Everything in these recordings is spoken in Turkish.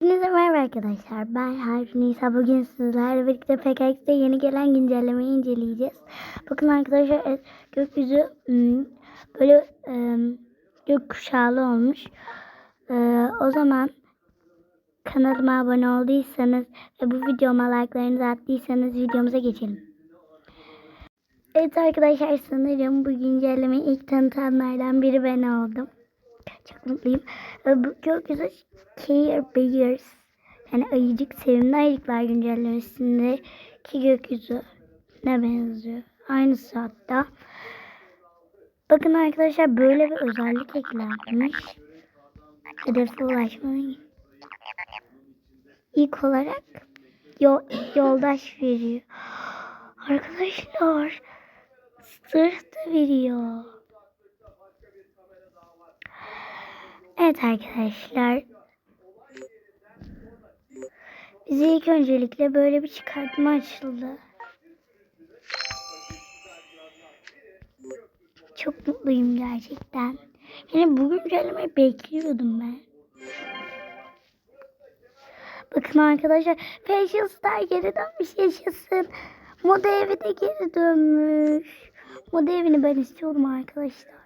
Merhaba arkadaşlar. Ben Harfi Nisa. Bugün sizlerle birlikte PKX'de yeni gelen güncellemeyi inceleyeceğiz. Bakın arkadaşlar e, gökyüzü hmm, böyle e, gökkuşağlı olmuş. E, o zaman kanalıma abone olduysanız ve bu videoma like'larınızı attıysanız videomuza geçelim. Evet arkadaşlar sanırım bu güncellemeyi ilk tanıtanlardan biri ben oldum. Çok mutluyum. Ve Bu gökyüzü Care Bears yani ayıcık sevimli ayıcıklar güncellemesindeki gökyüzü ne benziyor. Aynısı hatta. Bakın arkadaşlar böyle bir özellik eklenmiş. Hedefe ulaşmayı. İlk olarak yol, yoldaş veriyor. Arkadaşlar sırt da veriyor. Evet arkadaşlar. Bize ilk öncelikle böyle bir çıkartma açıldı. Çok mutluyum gerçekten. Yani bu güncellemeyi bekliyordum ben. Bakın arkadaşlar Fashion Star geri dönmüş yaşasın. Moda evi de geri dönmüş. Moda evini ben istiyorum arkadaşlar.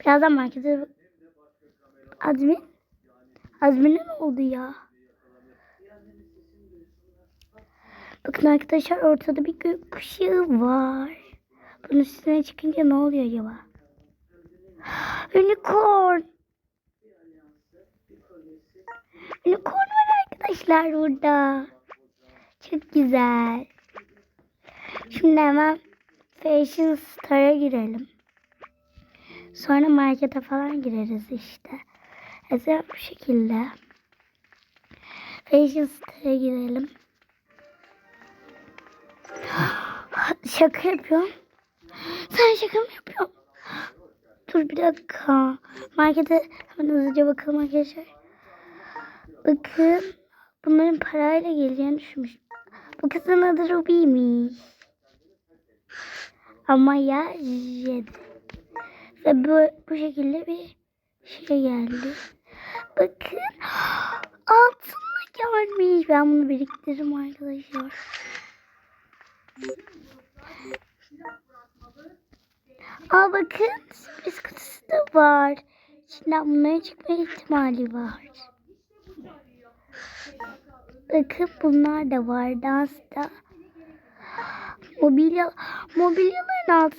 Birazdan markete Azmi Azmi'ne ne oldu ya? Bakın arkadaşlar ortada bir gökkuşağı var. Bunun üstüne çıkınca ne oluyor acaba? Unicorn. Unicorn var arkadaşlar burada. Çok güzel. Şimdi hemen Fashion Star'a girelim. Sonra markete falan gireriz işte. Mesela bu şekilde. Fashion Star'a girelim. Şaka yapıyorum. Sen şaka mı yapıyorsun? Dur bir dakika. Markete hemen hızlıca bakalım arkadaşlar. Bakın. Bunların parayla geleceğini düşünmüş. Bu kızın adı Ruby'miş. Ama ya Jet. Ve bu, bu şekilde bir şey geldi. Bakın. Altınla gelmiş. Ben bunu biriktiririm arkadaşlar. Aa bakın. Sürpriz kutusu da var. İçinden bunların çıkma ihtimali var. Bakın bunlar da var. Dansta. Mobilya, mobilyaların alt,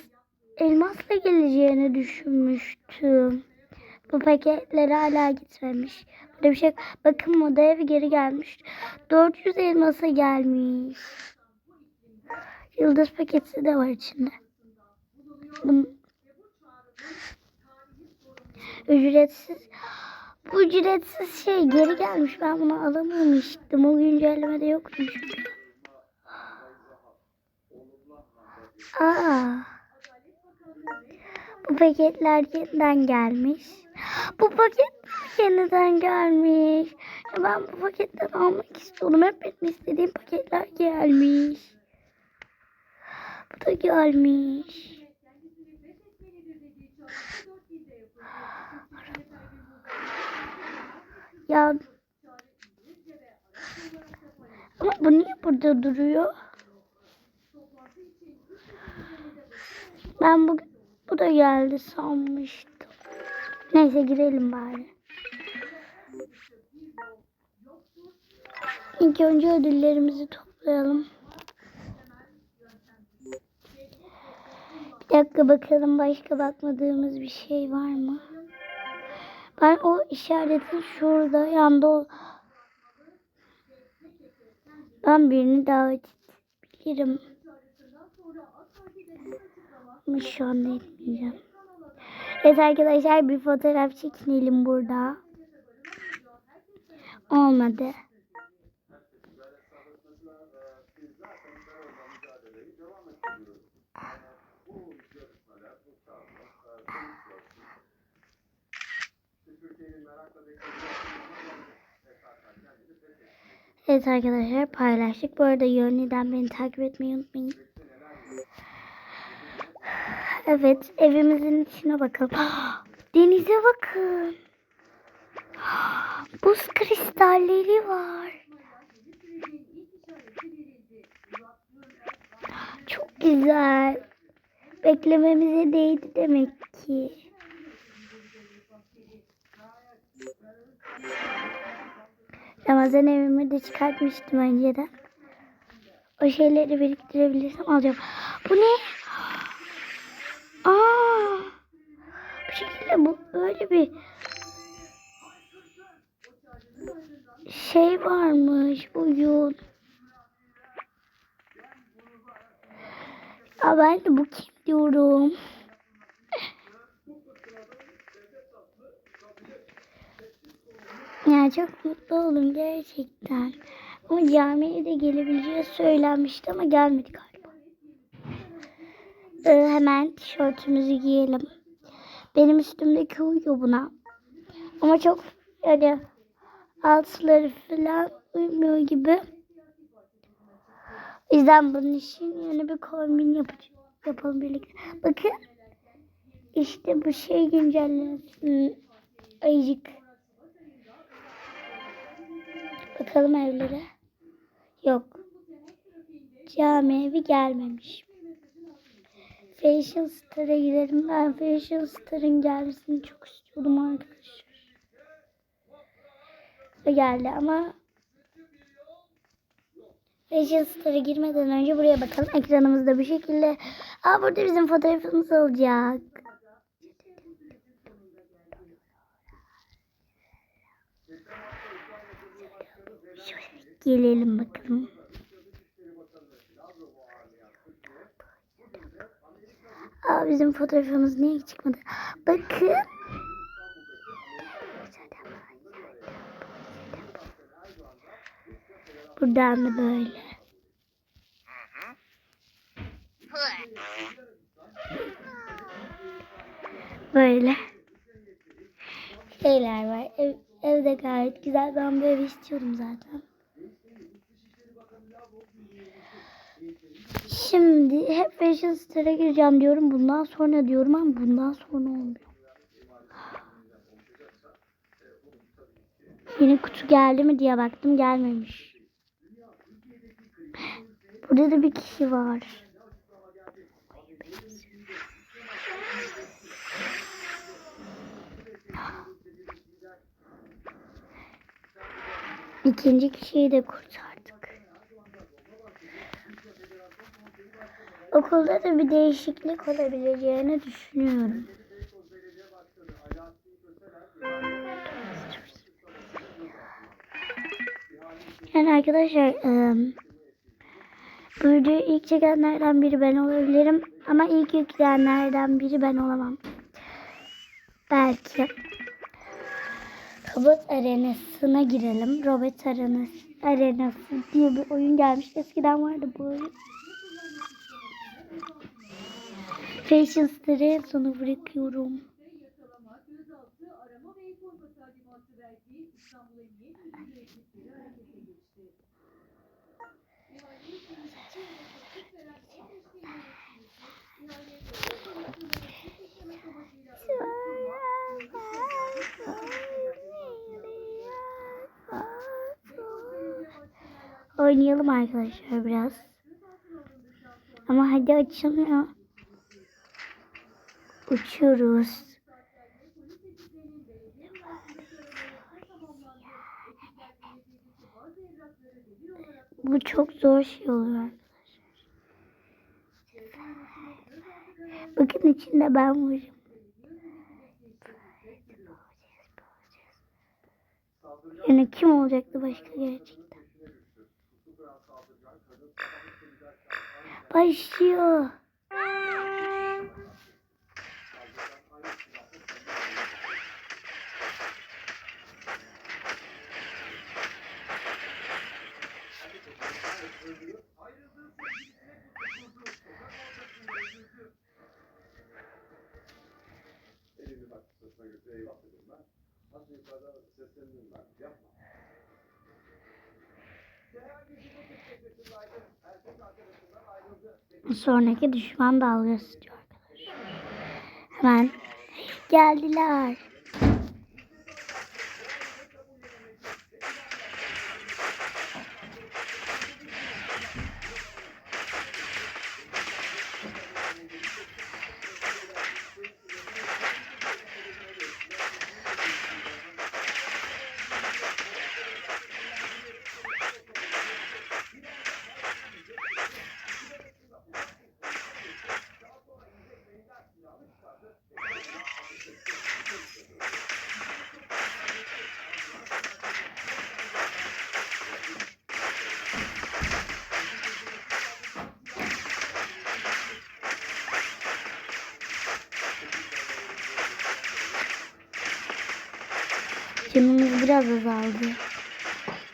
elmasla geleceğini düşünmüştüm. Bu paketler hala gitmemiş. Böyle bir şey. Bakın moda evi geri gelmiş. 400 elmasa gelmiş. Yıldız paketi de var içinde. Ücretsiz. Bu ücretsiz şey geri gelmiş. Ben bunu alamamıştım. O güncellemede yokmuş. Aa. Bu paketler yeniden gelmiş. Bu paket yeniden gelmiş. Ya ben bu paketten almak istiyorum. Hep benim istediğim paketler gelmiş. Bu da gelmiş. Ya ama bu niye burada duruyor? Ben bu bu da geldi sanmıştım. Neyse girelim bari. İlk önce ödüllerimizi toplayalım. Bir dakika bakalım başka bakmadığımız bir şey var mı? Ben o işaretin şurada yanda ol. Ben birini davet edebilirim. Ama şu anda etmeyeceğim. Evet arkadaşlar bir fotoğraf çekinelim burada. Olmadı. Evet arkadaşlar paylaştık. Bu arada Yönlü'den beni takip etmeyi unutmayın. Evet evimizin içine bakalım. Denize bakın. Buz kristalleri var. Çok güzel. Beklememize değdi demek ki. Ramazan evimi de çıkartmıştım önceden. O şeyleri biriktirebilirsem alacağım. Bu ne? Aa! Bu şekilde bu böyle bir şey varmış oyun. Ya ben de bu kim diyorum. Ya çok mutlu oldum gerçekten. Ama camiye de gelebileceği söylenmişti ama gelmedi galiba. Ee, hemen tişörtümüzü giyelim. Benim üstümdeki uyuyor buna. Ama çok yani altları falan uymuyor gibi. O yüzden bunun için yeni bir kombin yapacağım. Yapalım birlikte. Bakın. İşte bu şey güncellensin. Ayıcık. Bakalım evlere. Yok. Cami evi gelmemiş. Fashion Star'a gidelim. Ben Fashion Star'ın gelmesini çok istiyordum arkadaşlar. Ve geldi ama Fashion Star'a girmeden önce buraya bakalım. Ekranımızda bir şekilde. Aa burada bizim fotoğrafımız olacak. Gelelim bakalım. Bizim fotoğrafımız niye çıkmadı? Bakın. Buradan da böyle. Böyle. Şeyler var. Ev, evde gayet güzel. Ben böyle istiyorum zaten. Şimdi hep Fashion Star'a gireceğim diyorum. Bundan sonra diyorum ama bundan sonra olmuyor. Yeni kutu geldi mi diye baktım gelmemiş. Burada da bir kişi var. İkinci kişiyi de kurtardık. Okulda da bir değişiklik olabileceğini düşünüyorum. Yani arkadaşlar eee, bu videoyu ilk çekenlerden biri ben olabilirim. Ama ilk yükleyenlerden biri ben olamam. Belki. Robot arenasına girelim. Robot arenası, arenası diye bir oyun gelmiş. Eskiden vardı bu oyun. Fashion Star'ı en sona bırakıyorum. Oynayalım arkadaşlar biraz. Ama hadi açılmıyor. Uçuyoruz. Bu çok zor şey oluyor arkadaşlar. Bakın içinde ben varım. Yani kim olacaktı başka gerçekten? Başlıyor. Sırtına götür eyvah dedim ben. Nasıl yukarıda seslendim ben. Yapma. Sonraki düşman dalgası diyor arkadaşlar. Hemen geldiler. Canımız biraz azaldı.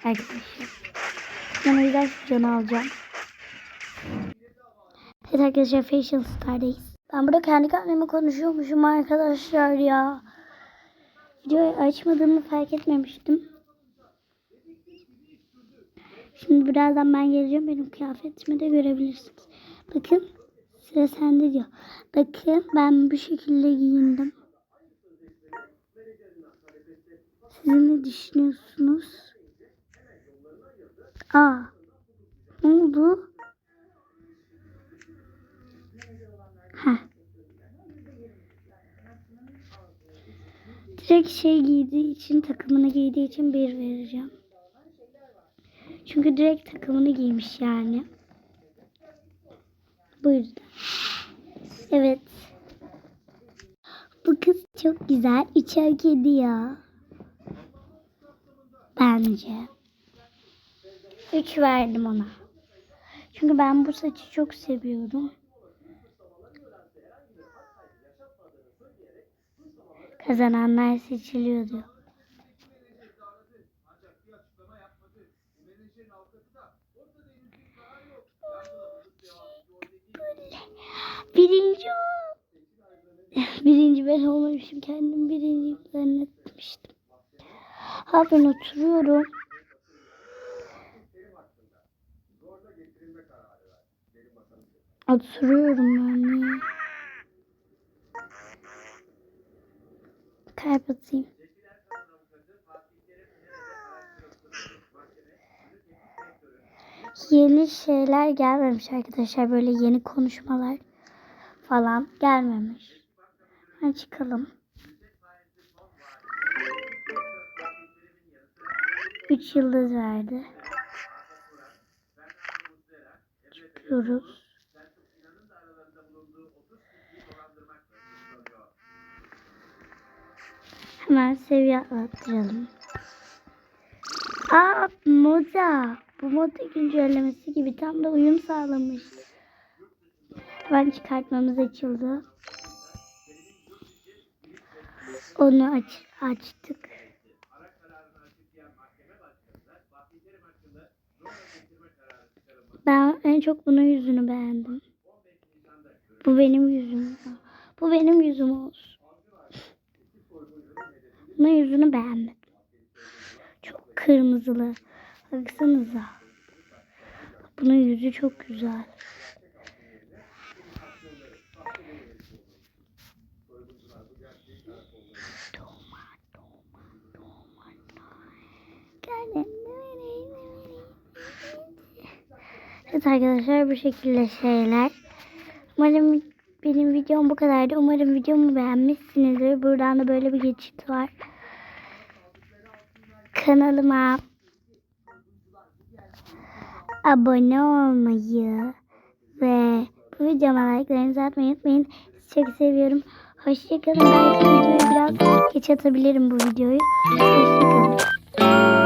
Arkadaşlar. Ben o yüzden canı alacağım. Evet arkadaşlar Facial Star'dayız. Ben burada kendi kendime konuşuyormuşum arkadaşlar ya. Videoyu açmadığımı fark etmemiştim. Şimdi birazdan ben geleceğim. Benim kıyafetimi de görebilirsiniz. Bakın sıra sende diyor. Bakın ben bu şekilde giyindim. Siz ne düşünüyorsunuz? Aa, ne oldu? Heh. Direkt şey giydiği için, takımını giydiği için bir vereceğim. Çünkü direkt takımını giymiş yani. Bu yüzden. Evet. Bu kız çok güzel. Üçe hak ediyor. Bence. Üç verdim ona. Çünkü ben bu saçı çok seviyorum. Kazananlar seçiliyor diyor. Birinci. Birinci ben olmamışım. Kendim birinci zannetmiştim. Ha ben oturuyorum. Oturuyorum ben ya. Kalp atayım. Yeni şeyler gelmemiş arkadaşlar. Böyle yeni konuşmalar falan gelmemiş. Hadi çıkalım. Üç yıldız verdi. Çıkıyoruz. Hemen seviye atlattıralım. Aa moda. Bu moda güncellemesi gibi tam da uyum sağlamış. Hemen çıkartmamız açıldı. Onu aç, açtık. Ben en çok bunun yüzünü beğendim. Bu benim yüzüm. Bu benim yüzüm olsun. Bunun yüzünü beğenmedim. Çok kırmızılı. Baksanıza. Bunun yüzü çok güzel. Evet arkadaşlar bu şekilde şeyler. Umarım benim videom bu kadardı. Umarım videomu beğenmişsinizdir. Buradan da böyle bir geçit var. Kanalıma abone olmayı ve bu videoma like'larınızı atmayı unutmayın. Çok seviyorum. Hoşçakalın. Belki videoyu biraz geç atabilirim bu videoyu. Hoşçakalın.